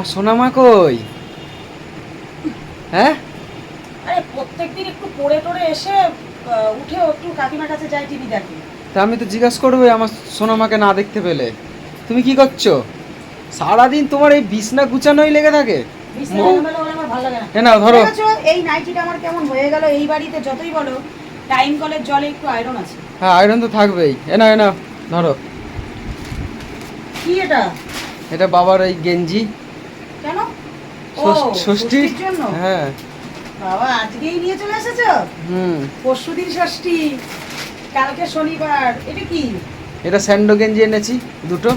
আমার সোনামা কই? হ্যাঁ? আরে প্রত্যেকদিন একটু পড়ে টড়ে এসে উঠে একটু কাকিমার কাছে যাই টিভি দেখি। তা আমি তো জিজ্ঞাসা করব আমার সোনামাকে না দেখতে পেলে। তুমি কি করছ? সারাদিন তোমার এই বিছনা গুছানোই লেগে থাকে। বিছানা মো- আমার ভালো লাগে না। নাও ধরো। এই নাইটিটা আমার কেমন হয়ে গেল এই বাড়িতে যতই বলো টাইম কলের জলে একটু আয়রন আছে। হ্যাঁ আয়রন তো থাকবেই। এ নাও এ নাও ধরো। কি এটা? এটা বাবার এই গেঞ্জি। কেন? ষষ্ঠীর জন্য? হ্যাঁ। বাবা আজকেই নিয়ে চলে এসেছ? হুম। পরশুদিন ষষ্ঠী কালকে শনিবার এটা কি? এটা স্যান্ডো গেঞ্জি এনেছি দুটো।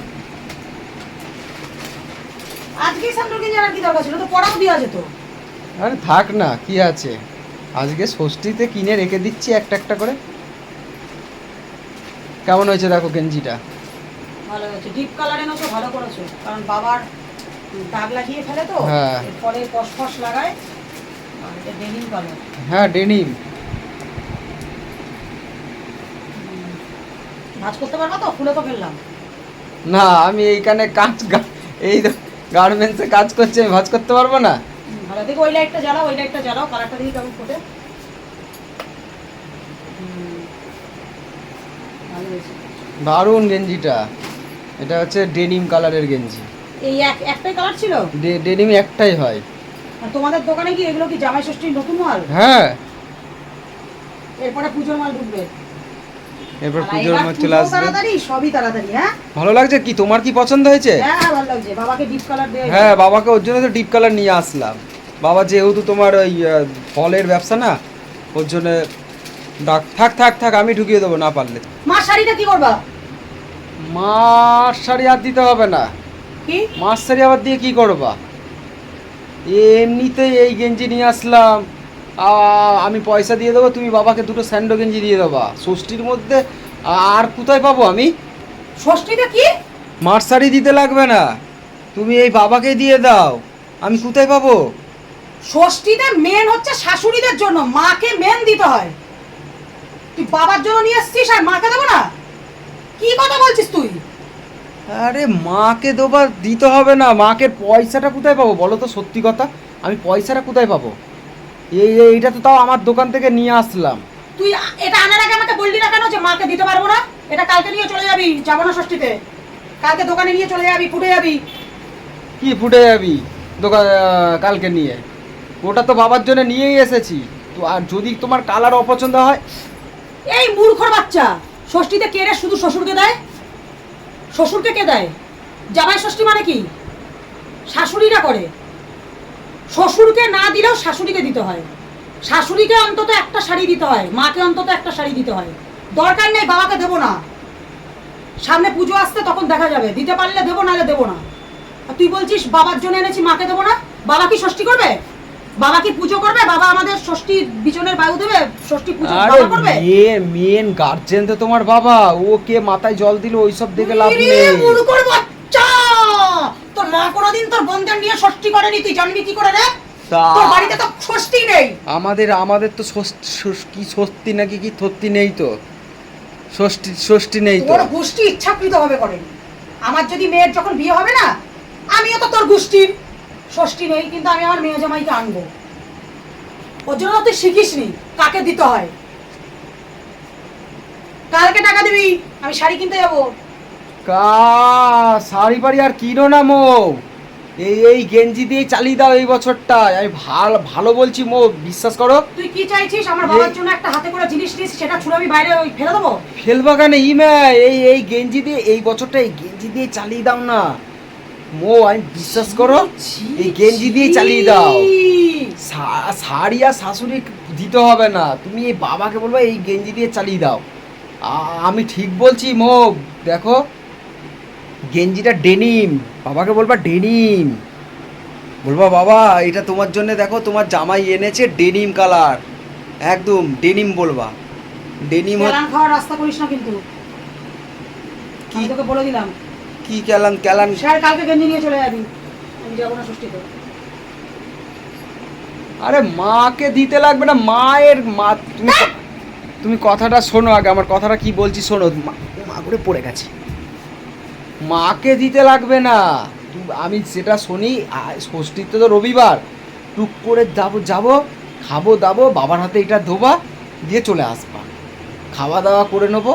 আজকেই স্যান্ডেল জানার কি দরকার ছিল? তো পড়াও দেওয়া যেত। আরে থাক না কি আছে? আজকে ষষ্ঠীতে কিনে রেখে দিচ্ছি একটা একটা করে। কেমন হয়েছে দেখো গেঞ্জিটা? ভালো হয়েছে। ডিপ কালার ভালো করেছ কারণ বাবার দাগ লাগিয়ে ফেলে তো হ্যাঁ। এর ফলে কস ফস লাগায় এটা ডেনিম কালার হ্যাঁ ডেনিম ভাজ করতে পারব তো? খুলে তো ফেললাম। না আমি এইখানে কাজ এই গার্মেন্টসে কাজ করছি আমি ভাজ করতে পারব না? ভালো দেখো ওই লাইটটা জ্বালাও ওই লাইটটা জ্বালাও কালারটা কেমন ফোটে। দারুণ গেঞ্জিটা। এটা হচ্ছে ডেনিম কালারের গেঞ্জি। এই এক একটাই কালার ছিল? ডেনিম একটাই হয়। আর তোমাদের দোকানে কি এগুলো কি জামাই ষষ্ঠীর নতুন মাল? হ্যাঁ। এরপরে পুজোর মাল ঢুকবে। এরপর আর পুজোর এবার চলে আসবে। তাড়াতাড়ি সবই তাড়াতাড়ি হ্যাঁ? ভালো লাগছে কি? তোমার কি পছন্দ হয়েছে? হ্যাঁ হ্যাঁ, ভালো লাগছে। বাবাকে ডিপ কালার দেয় হ্যাঁ বাবাকে ওর জন্য তো ডিপ কালার নিয়ে আসলাম। বাবা যেহেতু তোমার ওই ফলের ব্যবসা না ওর জন্য ডাক থাক থাক থাক আমি ঢুকিয়ে দেবো না পারলে। মা শাড়িটা কি করবা? মাস শাড়ি আর দিতে হবে না। কি? মাস আবার দিয়ে কি করবা? এমনিতেই এই গেঞ্জি নিয়ে আসলাম। আমি পয়সা দিয়ে দেবো তুমি বাবাকে দুটো স্যান্ডো গেঞ্জি দিয়ে দেবা। ষষ্ঠীর মধ্যে আর কোথায় পাবো আমি? ষষ্ঠীটা কি? মার্সারি দিতে লাগবে না। তুমি এই বাবাকে দিয়ে দাও। আমি কোথায় পাবো? ষষ্ঠীতে মেন হচ্ছে শাশুড়িদের জন্য। মাকে মেন দিতে হয়। তুই বাবার জন্য নিয়ে এসছিস আর মাকে দেবো না? কি কথা বলছিস তুই? আরে মাকে দেবার দিতে হবে না মাকে পয়সাটা কোথায় পাবো বলো তো সত্যি কথা? আমি পয়সাটা কোথায় পাবো? এই এইটা তো তাও আমার দোকান থেকে নিয়ে আসলাম। তুই এটা আনার আগে আমাকে বললি না কেন যে মাকে দিতে পারব না? এটা কালকে নিয়ে চলে যাবি যাব না ষষ্ঠীতে। কালকে দোকানে নিয়ে চলে যাবি ফুটে যাবি। কি ফুটে যাবি দোকান কালকে নিয়ে? ওটা তো বাবার জন্য নিয়েই এসেছি। তো আর যদি তোমার কালার অপছন্দ হয়? এই মূর্খর বাচ্চা ষষ্ঠীতে কে রে শুধু শ্বশুরকে দেয়? শ্বশুরকে কে দেয়? জামাই ষষ্ঠী মানে কি? শাশুড়িরা করে। শ্বশুরকে না দিলেও শাশুড়িকে দিতে হয়। শাশুড়িকে অন্তত একটা শাড়ি দিতে হয়, মাকে অন্তত একটা শাড়ি দিতে হয়। দরকার নেই, বাবাকে দেবো না। সামনে পুজো আসতে তখন দেখা যাবে। দিতে পারলে দেবো, নাহলে দেবো না। তুই বলছিস, বাবার জন্য এনেছি, মাকে দেবো না? বাবা কি ষষ্ঠী করবে? বাবা কি পুজো করবে? বাবা আমাদের ষষ্ঠী বিচনের বায়ু দেবে? ষষ্ঠী পুজো বাবা করবে? মেয়ে মেন গার্জেন তো তোমার বাবা। ও কে মাথায় জল দিল ওইসব দেখে লাভ নেই। বাচ্চা! তোর মা কোনোদিন তোর বোনদের নিয়ে ষষ্ঠী করেনি তুই জানবি কি করে রে? তোর বাড়িতে তো ষষ্ঠী নেই। আমাদের আমাদের তো কি ষষ্ঠী নাকি কি থত্তি নেই তো? ষষ্ঠী ষষ্ঠী নেই তো। তোর গোষ্ঠী ইচ্ছাকৃত হবে করেনি। আমার যদি মেয়ের যখন বিয়ে হবে না আমিও তো তোর গোষ্ঠীর। ষষ্ঠী নেই কিন্তু আমি আমার মেয়ে জামাইকে আনব। ওর জন্য তুই শিখিসনি কাকে দিতে হয়। কালকে টাকা দিবি আমি শাড়ি কিনতে যাব। কা শাড়ি আর কিনো না মো। এই এই গেঞ্জি দিয়ে চালিয়ে দাও এই বছরটা আমি ভালো ভালো বলছি মো বিশ্বাস করো। তুই কি চাইছিস? আমার বাবার জন্য একটা হাতে করে জিনিস নিয়েছিস সেটা ছুড়ে আমি বাইরে ওই ফেলে দেবো? ফেলবা কেন? ইমা এই এই গেঞ্জি দিয়ে এই বছরটা এই গেঞ্জি দিয়ে চালিয়ে দাও না। মো আমি বিশ্বাস করো এই গেঞ্জি দিয়ে চালিয়ে দাও। শাড়ি আর শাশুড়ি দিতে হবে না। তুমি এই বাবাকে বলব এই গেঞ্জি দিয়ে চালিয়ে দাও। আমি ঠিক বলছি মো দেখো গেঞ্জিটা ডেনিম বাবাকে বলবা ডেনিম বলবা বাবা এটা তোমার জন্য দেখো তোমার জামাই এনেছে ডেনিম কালার একদম ডেনিম বলবা। ডেনিম খাওয়ার রাস্তা করিস না কিন্তু। কি? তোকে বলে দিলাম। কি ক্যালান ক্যালান স্যার কালকে গেঞ্জি নিয়ে চলে যাবি। আমি যাব না ষষ্ঠীতে। আরে মাকে দিতে লাগবে না মায়ের মা তুমি তুমি কথাটা শোনো আগে আমার কথাটা কি বলছি শোনো। মা করে পড়ে গেছে। মাকে দিতে লাগবে না। আমি সেটা শুনি ষষ্ঠীতে তো রবিবার। টুক করে যাব যাব খাব দাবো বাবার হাতে এটা ধোবা দিয়ে চলে আসবা। খাওয়া দাওয়া করে নেব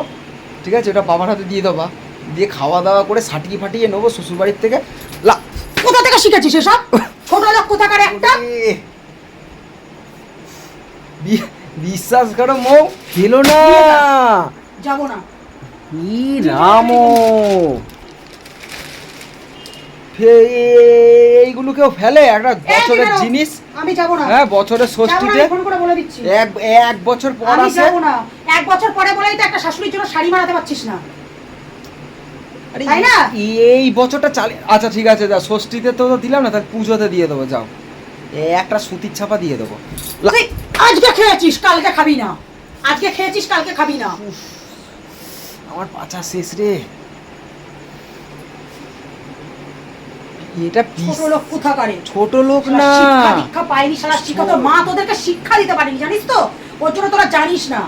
ঠিক আছে? ওটা বাবার হাতে দিয়ে দেবা। দিয়ে খাওয়া দাওয়া করে সাটিয়ে ফাটিয়ে নেব শ্বশুরবাড়ির থেকে। লা কোথা থেকে শিখেছিস এসব? ছোট লোক কোথাকার একটা? বিশ্বাস করো মৌ খেলো না। যাব না। ই রাম এইগুলো কেউ ফেলে একটা বছরের জিনিস। আমি যাব না। হ্যাঁ বছরের ষষ্ঠীতে ফোন করে বলে দিচ্ছি। এক এক বছর পর আসে যাব না। এক বছর পরে বলেই তো একটা শাশুড়ির জন্য শাড়ি বানাতে পারছিস না। আরে তাই না? এই বছরটা চালে আচ্ছা ঠিক আছে যা ষষ্ঠীতে তো দিলাম না তাহলে পুজোতে দিয়ে দেবো যাও। একটা সুতির ছাপা দিয়ে দেবো। আজকে খেয়েছিস কালকে খাবি না। আজকে খেয়েছিস কালকে খাবি না। আমার পাচা শেষ রে। এটা ছোট লোক কোথাকারে? ছোট লোক না। শিক্ষা দীক্ষা পাইনি শালা শিক্ষা তোর মা তোদেরকে শিক্ষা দিতে পারেনি জানিস তো? ওর জন্য তোরা জানিস না।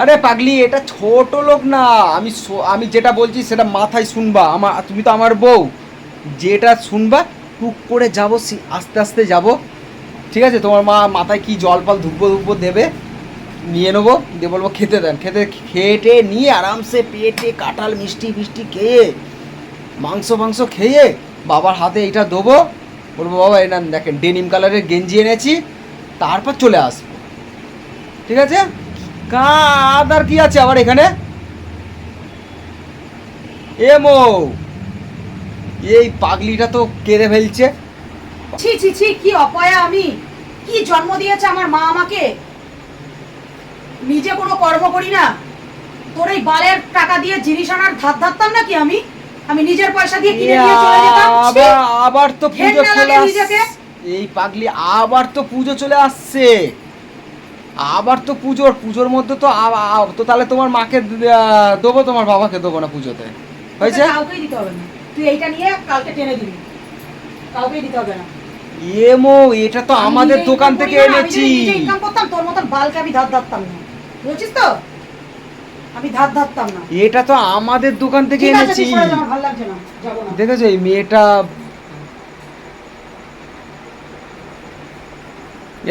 আরে পাগলি, এটা ছোট লোক না। আমি আমি যেটা বলছি সেটা মাথায় শুনবা। আমার তুমি তো আমার বউ। যেটা শুনবা, টুক করে যাব আস্তে আস্তে যাব। ঠিক আছে? তোমার মা মাথায় কি জল পাল ধুপবো ধুপবো দেবে, নিয়ে নেব, দিয়ে বলব খেতে দেন। খেতে খেটে নিয়ে আরামসে পেটে কাঁঠাল, মিষ্টি ফিষ্টি খেয়ে, মাংস মাংস খেয়ে বাবার হাতে এটা দেবো। বলব, বাবা নেন, দেখেন ডেনিম কালারের গেঞ্জি এনেছি, তারপর চলে আসব। ঠিক আছে? কাদ আর কি আছে আবার এখানে? এ মৌ এই পাগলিটা তো কেঁদে ফেলছে। ছি ছি ছি কি অপয়া আমি? কি জন্ম দিয়েছে আমার মা আমাকে? নিজে কোনো কর্ম করি না। তোর এই বালের টাকা দিয়ে জিনিস আনার ধার ধারতাম নাকি আমি? আমি নিজের পয়সা দিয়ে কিনে নিয়ে চলে যেতাম। আবার আবার তো পুজো চলে আসছে এই পাগলি আবার তো পুজো চলে আসছে। আবার তো পুজোর পুজোর মধ্যে তো তো তাহলে তোমার মাকে দেবো তোমার বাবাকে দেবো না পুজোতে। হয়েছে? কাউকেই দিতে হবে না। তুই এইটা নিয়ে কালকে টেনে দিবি। কাউকেই দিতে হবে না। এটা তো আমাদের দোকান থেকে এনেছি। যদি করতাম তোর মতন বালকে আমি ধার ধারতাম না। বুঝছিস তো? আমি ধার ধারতাম না। এটা তো আমাদের দোকান থেকে এনেছি। ভালো লাগছে না। দেখেছ এই মেয়েটা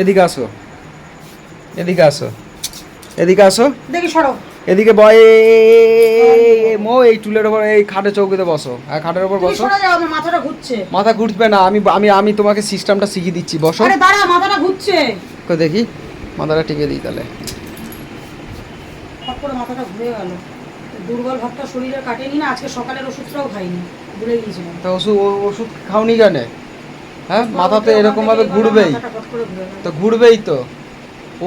এদিকে আসো। এদিকে আসো এদিকে আসো দেখি সরো এদিকে বয় মো এই টুলের ওপর এই খাটের চৌকিতে বসো হ্যাঁ খাটের ওপর বসো মাথাটা ঘুরছে মাথা ঘুরবে না আমি আমি আমি তোমাকে সিস্টেমটা শিখিয়ে দিচ্ছি বসো আরে দাঁড়া মাথাটা ঘুরছে কই দেখি মাথাটা টিপে দিই তাহলে করে মাথাটা ঘুরে গেল দুর্বল ভাবটা শরীরে কাটেনি না আজকে সকালের ওষুধটাও খাইনি ভুলে গিয়েছিলাম তা ওষুধ ওষুধ খাওনি জানে হ্যাঁ মাথা তো এরকম ভাবে ঘুরবেই। তো ঘুরবেই তো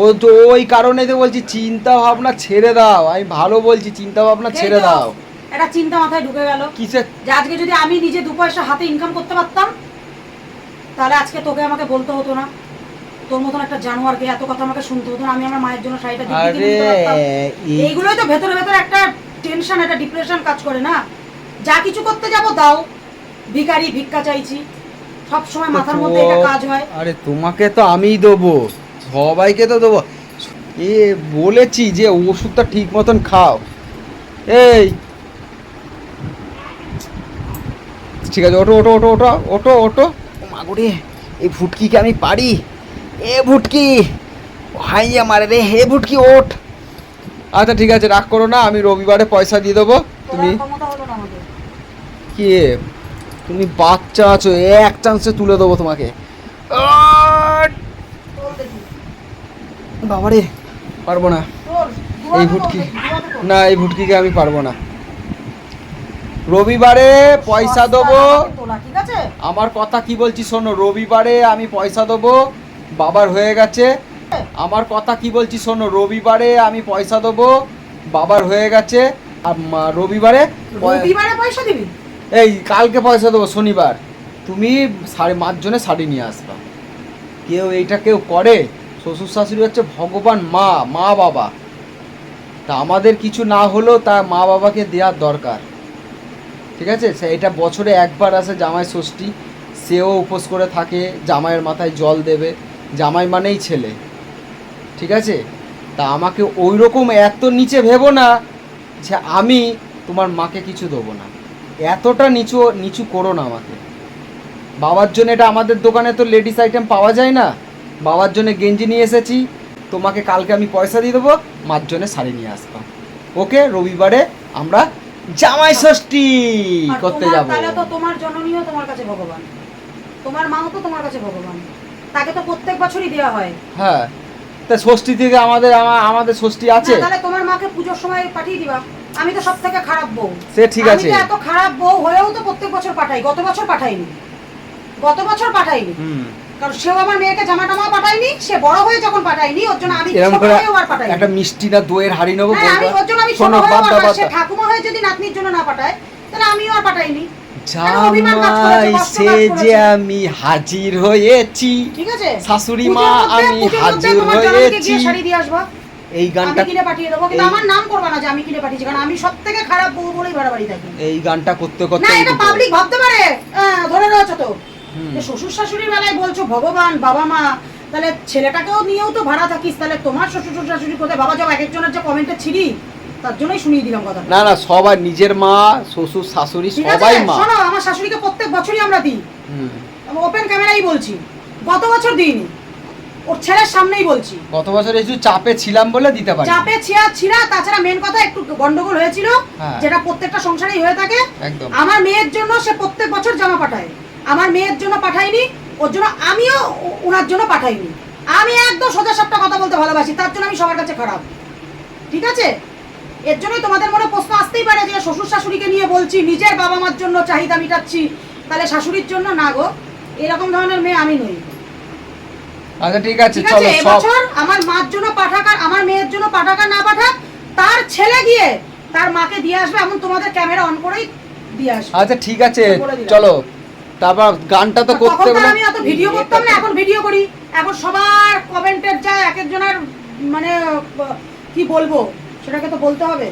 ও তো ওই কারণে তো বলছি চিন্তা ভাবনা ছেড়ে দাও। আমি ভালো বলছি চিন্তা ভাবনা ছেড়ে দাও। একটা চিন্তা মাথায় ঢুকে গেল। কিসে? যে আজকে যদি আমি নিজে দু পয়সা হাতে ইনকাম করতে পারতাম তাহলে আজকে তোকে আমাকে বলতে হতো না। তোর মতন একটা জানোয়ারকে এত কথা আমাকে শুনতে হতো না আমি আমার মায়ের জন্য শাড়িটা দিতে পারতাম। এইগুলোই তো ভেতরে ভেতরে একটা টেনশন একটা ডিপ্রেশন কাজ করে না। যা কিছু করতে যাব দাও। ভিখারি ভিক্ষা চাইছি। সব সময় মাথার মধ্যে এটা কাজ হয়। আরে তোমাকে তো আমিই দেবো। সবাইকে তো দেবো। এ বলেছি যে ওষুধটা ঠিক মতন খাও। এই। ঠিক আছে ওটো ওটো ওটো ওটো ওটো ওটো মাগুরে এই ভুটকিকে আমি পারি? এ ভুটকি হাইয়া মারে রে হে ভুটকি ওঠ। আচ্ছা ঠিক আছে রাগ করো না আমি রবিবারে পয়সা দিয়ে দেবো। তুমি কে তুমি বাচ্চা আছো এক চান্সে তুলে দেবো তোমাকে আট! তোর দেখি বাবারে পারব না। এই ভুটকি না এই ভুটকিকে আমি পারব না। রবিবারে পয়সা দেবো। আমার কথা কি বলছি শোনো রবিবারে আমি পয়সা দেবো বাবার হয়ে গেছে। আমার কথা কি বলছি শোনো রবিবারে আমি পয়সা দেবো বাবার হয়ে গেছে। রবিবারে রবিবারে পয়সা দিবি? এই কালকে পয়সা দেবো শনিবার। তুমি সাড়ে পাঁচজনে শাড়ি নিয়ে আসবা। কেউ এইটা কেউ করে? শ্বশুর শাশুড়ি হচ্ছে ভগবান মা মা বাবা। তা আমাদের কিছু না হলেও তা মা বাবাকে দেওয়ার দরকার। ঠিক আছে? সে এটা বছরে একবার আসে জামাই ষষ্ঠী, সেও উপোস করে থাকে, জামাইয়ের মাথায় জল দেবে। জামাই মানেই ছেলে। ঠিক আছে? তা আমাকে ওই রকম এত নিচে ভেবো না যে আমি তোমার মাকে কিছু দেবো না। এতটা নিচু নিচু করো না আমাকে। বাবার জন্য এটা আমাদের দোকানে তো লেডিস আইটেম পাওয়া যায় না। বাবার জন্য গেঞ্জি নিয়ে এসেছি। তোমাকে কালকে আমি পয়সা দিয়ে দেবো মার জন্য শাড়ি নিয়ে আসতাম ওকে? রবিবারে আমরা জামাই ষষ্ঠী করতে যাব। তো তোমার জননীয় তোমার কাছে ভগবান। তোমার মাও তো তোমার কাছে ভগবান। তাকে তো প্রত্যেক বছরই দেওয়া হয়। হ্যাঁ। তা ষষ্ঠী থেকে আমাদের আমাদের ষষ্ঠী আছে? তাহলে তোমার মাকে পুজোর সময় পাঠিয়ে দিবা। আমি তো সব থেকে খারাপ বউ। সে ঠিক আছে। আমি এত খারাপ বউ হয়েও তো প্রত্যেক বছর পাঠাই। গত বছর পাঠাইনি। গত বছর পাঠাইনি। হুম। কারণ সেও আমার মেয়েকে জামা টামা পাঠায়নি সে বড় হয়ে যখন পাঠায়নি ওর জন্য আমি এরকম করে একটা মিষ্টি না দইয়ের হাড়ি নেব হ্যাঁ আমি ওর জন্য আমি শোনো সে ঠাকুমা হয়ে যদি নাতনির জন্য না পাঠায় তাহলে আমিও আর পাঠাইনি। জামাই সে যে আমি হাজির হয়েছি। ঠিক আছে? শাশুড়ি মা আমি হাজির হয়েছি। শাড়ি দিয়ে আসবা। এই গানটা কিনে পাঠিয়ে দেবো কিন্তু আমার নাম করবা না যে আমি কিনে পাঠিয়েছি কারণ আমি সব থেকে খারাপ বউ বলেই বাড়াবাড়ি থাকি। এই গানটা করতে করতে না এটা পাবলিক ভাবতে পারে। ধরে রয়েছে তো। শ্বশুর শাশুড়ির বেলায় বলছো ভগবান বাবা মা তাহলে ছেলেটাকেও নিয়েও তো ভাড়া থাকিস তাহলে তোমার শ্বশুর শাশুড়ি কোথায়? বাবা যাও এক একজনের যে কমেন্টে ছিড়ি তার জন্যই শুনিয়ে দিলাম কথা না না সবাই নিজের মা শ্বশুর শাশুড়ি সবাই মা। শোনো আমার শাশুড়িকে প্রত্যেক বছরই আমরা দিই। ওপেন ক্যামেরাই বলছি। গত বছর দিইনি। ওর ছেলের সামনেই বলছি। গত বছর একটু চাপে ছিলাম বলে দিতে পারি চাপে ছিয়া ছিড়া তাছাড়া মেন কথা একটু গন্ডগোল হয়েছিল হ্যাঁ। যেটা প্রত্যেকটা সংসারেই হয়ে থাকে। একদম। আমার মেয়ের জন্য সে প্রত্যেক বছর জামা পাঠায়। আমার মেয়ের জন্য পাঠাইনি ওর জন্য আমিও ওনার জন্য পাঠাইনি। আমি একদম সোজা সাপটা কথা বলতে ভালোবাসি তার জন্য আমি সবার কাছে খারাপ। ঠিক আছে? এর জন্যই তোমাদের মনে প্রশ্ন আসতেই পারে যে শ্বশুর শাশুড়িকে নিয়ে বলছি নিজের বাবা মার জন্য চাহিদা মিটাচ্ছি তাহলে শাশুড়ির জন্য না গো এরকম ধরনের মেয়ে আমি নই। আচ্ছা ঠিক আছে চলো এবছর আমার মার জন্য পাঠাক আর আমার মেয়ের জন্য পাঠাক আর না পাঠাক তার ছেলে গিয়ে তার মাকে দিয়ে আসবে এমন তোমাদের ক্যামেরা অন করেই দিয়ে আসবে। আচ্ছা ঠিক আছে চলো। তারপর গানটা তো করতে তো আমি অত ভিডিও করতাম না এখন ভিডিও করি। এখন সবার কমেন্টের যা এক একজনের মানে কি বলব সেটাকে তো বলতে হবে।